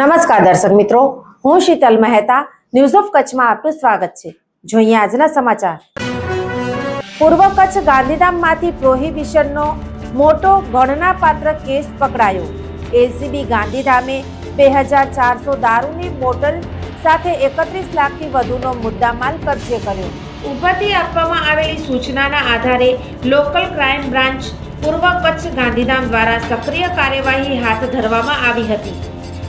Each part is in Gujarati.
નમસ્કાર દર્શક મિત્રો, હું શીતલ મહેતા ન્યૂઝ ઓફ કચ્છમાં આપનું સ્વાગત છે. જોઈએ આજના સમાચાર. પૂર્વ કચ્છ ગાંધીધામમાંથી પ્રોહિબિશનનો મોટો ગણનાપાત્ર કેસ પકડાયો. એસીબી ગાંધીધામે બે હજાર ચારસો દારૂની બોટલ સાથે એકત્રીસ લાખથી વધુનો મુદ્દામાલ કબજે કર્યો. ઉપરથી આપવામાં આવેલી સૂચનાના આધારે લોકલ ક્રાઇમ બ્રાન્ચ પૂર્વ કચ્છ ગાંધીધામ દ્વારા સક્રિય કાર્યવાહી હાથ ધરવામાં આવી હતી.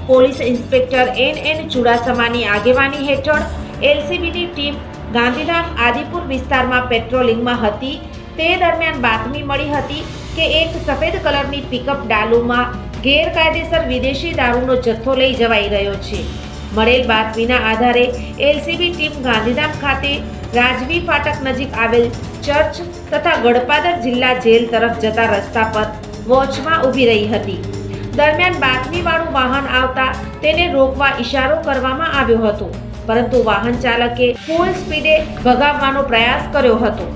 પોલીસ ઇન્સ્પેક્ટર એન એન ચુડાસમાની આગેવાની હેઠળ એલસીબીની ટીમ ગાંધીધામ આદિપુર વિસ્તારમાં પેટ્રોલિંગમાં હતી. તે દરમિયાન બાતમી મળી હતી કે એક સફેદ કલરની પિકઅપ ડાલુમાં ગેરકાયદેસર વિદેશી દારૂનો જથ્થો લઈ જવાઈ રહ્યો છે. મળેલ બાતમીના આધારે એલસીબી ટીમ ગાંધીધામ ખાતે રાજવી ફાટક નજીક આવેલ ચર્ચ તથા ગડપાદર જિલ્લા જેલ તરફ જતા રસ્તા પર વોચમાં ઊભી રહી હતી. દરમિયાન બાતમીવાળું વાહન આવતા તેને રોકવા ઈશારો કરવામાં આવ્યો હતો. પરંતુ વાહન ચાલકે ફૂલ સ્પીડે ભગાવવાનો પ્રયાસ કર્યો હતો.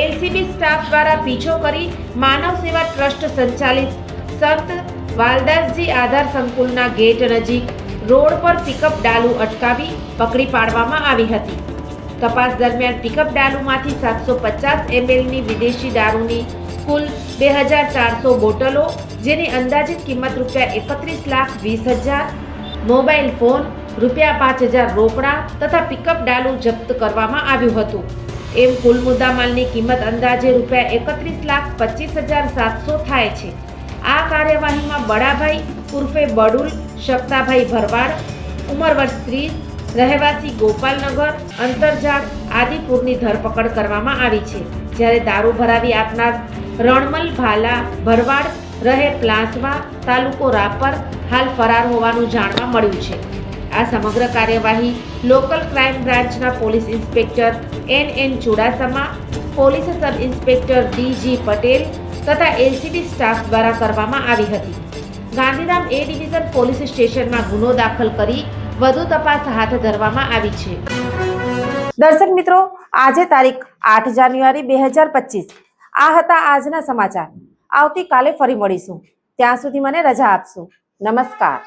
એલસીબી સ્ટાફ દ્વારા પીછો કરી માનવ સેવા ટ્રસ્ટ સંચાલિત સંત વાલદાસજી આધાર સંકુલના ગેટ નજીક રોડ પર પિકઅપ ડાલુ અટકાવી પકડી પાડવામાં આવી હતી. તપાસ દરમિયાન પિકઅપ ડાલુમાંથી સાતસો પચાસ એમએલની વિદેશી દારૂની કુલ બે હજાર ચારસો બોટલો, જેની અંદાજિત કિંમત રૂપિયા એકત્રીસ લાખ વીસ હજાર, મોબાઈલ ફોન રૂપિયા પાંચ હજાર રોકડા તથા પિકઅપ ડાલુ જપ્ત કરવામાં આવ્યું હતું. એમ કુલ મુદ્દામાલની કિંમત અંદાજે રૂપિયા એકત્રીસ લાખ પચીસ હજાર સાતસો થાય છે. આ કાર્યવાહીમાં બડાભાઈ ઉર્ફે બડુલ, શકતાભાઈ ભરવાડ ઉંમર વર્ષ ત્રીસ, રહેવાસી ગોપાલનગર, અંતરજાળ આદિપુરની ધરપકડ કરવામાં આવી છે. જ્યારે દારૂ ભરાવી આપનાર રણમલ ભાલા ભરવાડ રહે પ્લાસવા તાલુકો રાપર હાલ ફરાર હોવાનું જાણવા મળ્યું છે. આ સમગ્ર કાર્યવાહી લોકલ ક્રાઇમ બ્રાન્ચના police inspector N N Chudasama, police sub inspector D G Patel તથા એલસીબી સ્ટાફ દ્વારા કરવામાં આવી હતી. ગાંધીધામ એ ડિવિઝન પોલીસ સ્ટેશનમાં ગુનો દાખલ કરી વધુ તપાસ હાથ ધરવામાં આવી છે. દર્શક મિત્રો, આજે તારીખ આઠ જાન્યુઆરી બે હજાર પચીસ. આ હતા આજના સમાચાર. આવતીકાલે ફરી મળીશું. ત્યાં સુધી મને રજા આપશો. નમસ્કાર.